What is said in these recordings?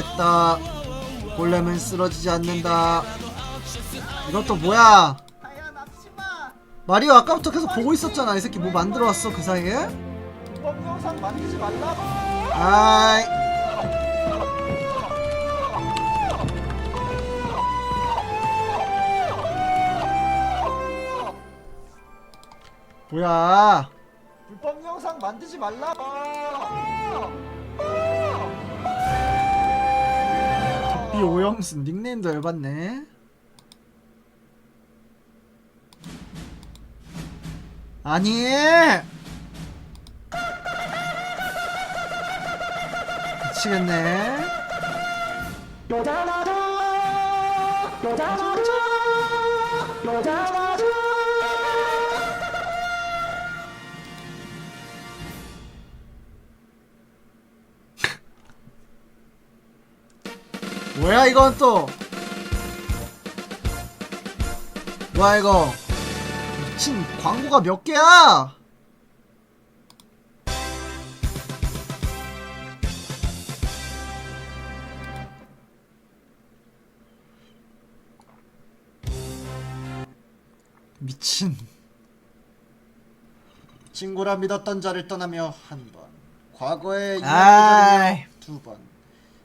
잘했다. 골렘은 쓰러지지 않는다. 이것도 뭐야? 아야 마리오 아까부터 계속 보고 있었잖아. 이 새끼 뭐 만들어 왔어 그 사이에? 불법 영상 만들지 말라고 아이. 뭐야? 불법 영상 만들지 말라고 이 오영순 닉네임도 열받네. 아니. 미치겠네. 뭐야 이건 또? 뭐야 이거? 미친 광고가 몇 개야? 미친. 친구라 믿었던 자를 떠나며 한 번, 과거의 인연을 아이. 자르며 두 번,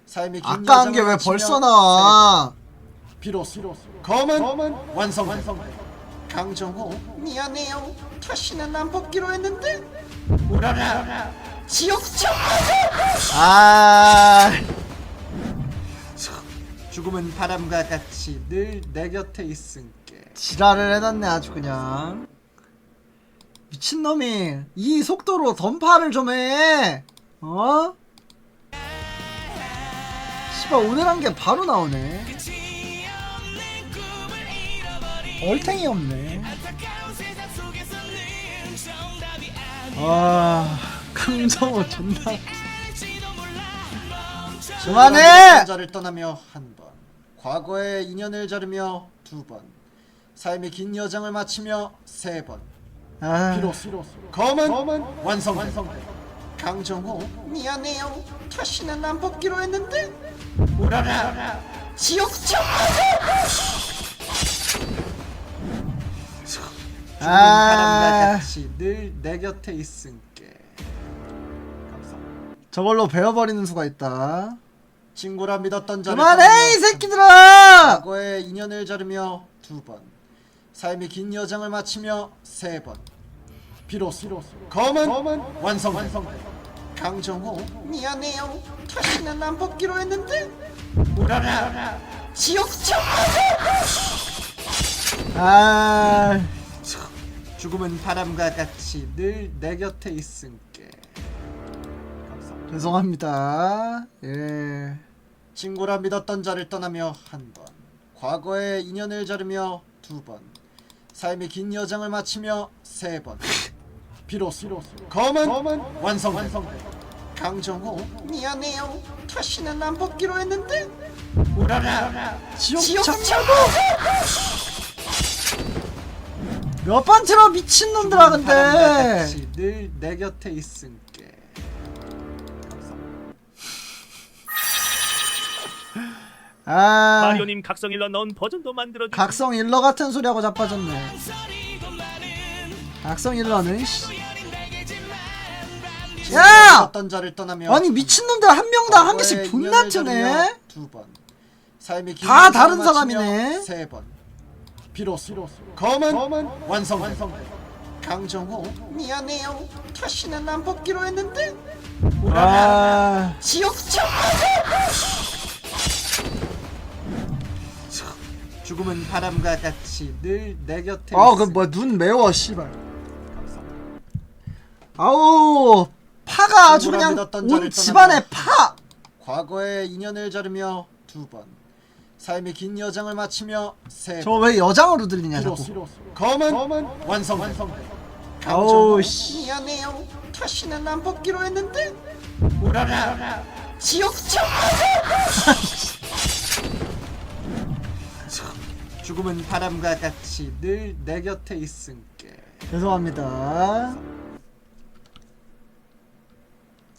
삶의 긴 아까 한게 여정을 왜 마치며 벌써 나와. 비로소. 검은, 완성 강정호. 미안해요. 다시는 안 뽑기로 했는데. 우라라. 지옥청 아. 죽음은 바람과 같이 늘 내 곁에 있음께 지랄을 해놨네 아주 그냥. 미친놈이. 이 속도로 던파를 좀 해. 어? 씨발 오늘 한 게 바로 나오네. 얼탱이 없네. 아 강정호 존나. 그만해! 자를 떠나며 한 번, 과거의 인연을 자르며 두 번, 삶의 긴 여정을 마치며 세 번, 아. 비로소 검은, 완성 강정호. 미안해요. 다시는 안 뽑기로 했는데 지옥청 죽은 바람과 아 같이 늘 내 곁에 있음께 감사합니다. 저걸로 베어버리는 수가 있다. 친구라 믿었던 자를 그만해 이 새끼들아! 과거의 인연을 자르며 두 번, 삶의 긴 여정을 마치며 세 번, 비로소 검은, 완성 강정호 미안해요 다시는 안 뽑기로 했는데? 우라라. 지옥청 아 죽음은 바람과 같이 늘 내 곁에 있음께 죄송합니다. 예. 친구라 믿었던 자를 떠나며 한 번, 과거의 인연을 자르며 두 번, 삶의 긴 여정을 마치며 세 번, 비로소 검은, 완성 강정호 미안해요. 다시는 안 뽑기로 했는데. 우라라 지옥 지옥청 몇번 틀어 미친놈들아 근데. 같이 늘내 곁에 있음께 아. 마리오님 각성 일러 넣은 버전도 만들어 주 각성 일러 같은 소리하고 자빠졌네. 각성 일러는 씨. 야! 믿었던 자를 떠나며 아니 미친놈들 한 명당 한 개씩 과거의 인연을 트네 두 번. 삶의 긴다 다른 사람이네. 세 번. 비로소 검은, 완성 강정호 미안해요 다시는 안 뽑기로 했는데 아 지옥청 죽음은 바람과 같이 늘 내 곁에 아, 있음. 그뭐눈 매워 씨발. 아우 파가 아주 그냥 온 떠나며 파. 과거의 인연을 자르며 두 번. 삶의 긴 여정을 마치며 세저 번. 왜 여장으로 들리냐 자꾸. 검은, 완성 아우, 강정호 씨. 미안해요 다시는 안 뽑기로 했는데 우라라 지옥청 죽음은 바람과 같이 늘 내 곁에 있음께 죄송합니다.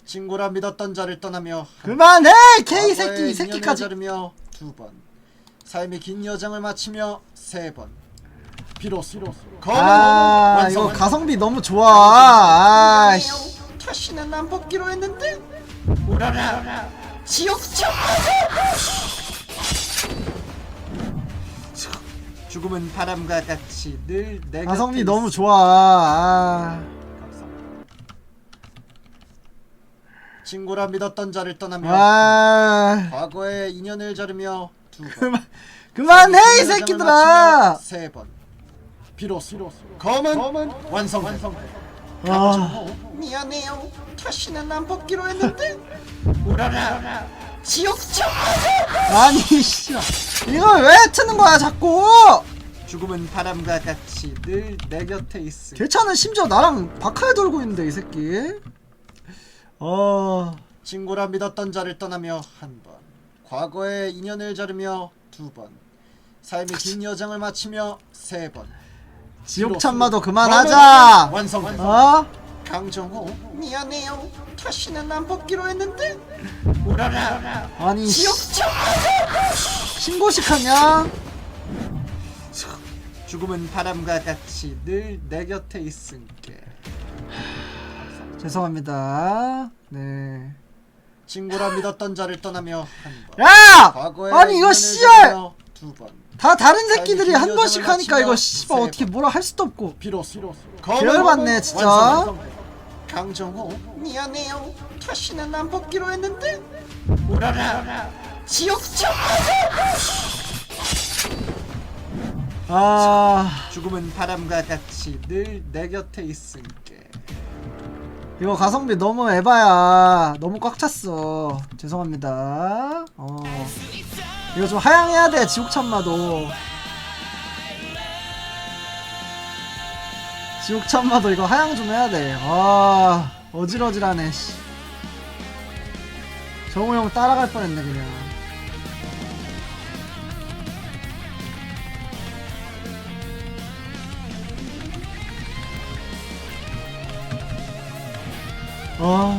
친구라 믿었던 자를 떠나며 그만해 K 과거의 새끼 이 인연을 새끼까지. 자르며 두 번, 삶의 긴 여정을 마치며 세 번, 비로소 검은 아 완성. 이거 가성비 너무 좋아. 아씨. 다시는 안 벗기로 했는데? 우라라 지옥 청 죽음은 바람과 같이 늘 내 가성비 너무 좋아. 아. 친구라 믿었던 자를 떠나며 아. 과거의 인연을 자르며 두 번, 그만 그만해 이 새끼들아! 세번. 비로소 검은, 완성 아, 미안해요. 다시는 안 벗기로 했는데. 우라라 지옥 청 아니 씨. 이걸 왜 트는 거야 자꾸? 죽음은 바람과 같이 늘 내 곁에 있음 개차는 심지어 나랑 박하에 돌고 있는데 이 새끼 어. 친구라 믿었던 자를 떠나며 한 번 과거의 인연을 자르며 두 번 삶의 긴 여정을 마치며 세 번. 지옥 참마도 그만하자. 완성. 어? 강정호 미안해요. 다시는 안 벗기로 했는데. 우라라. 아니 씨, 지옥 청 신고식 하냐? 죽음은 바람과 같이 늘 내 곁에 있음께 죄송합니다. 네. 친구라 믿었던 자를 떠나며 한 번. 야! 과거의 아니 이거 씨발! 자르며 두번. 다 다른 새끼들이 한긴 번씩 하니까 이거 씨발 세 어떻게 번. 뭐라 할 수도 없고. 비로소. 개열받네, 진짜. 강정호. 미안해요. 다시는 안 벗기로 했는데. 우라라 지옥 청 아. 죽음은 바람과 같이 늘 내 곁에 있음께 이거 가성비 너무 에바야. 너무 꽉 찼어. 죄송합니다. 어. 이거 좀 하향해야 돼 지옥 참마도. 지옥 참마도 이거 하향 좀 해야 돼 아 어질어질하네 씨. 정우 형 따라갈 뻔했네 그냥 아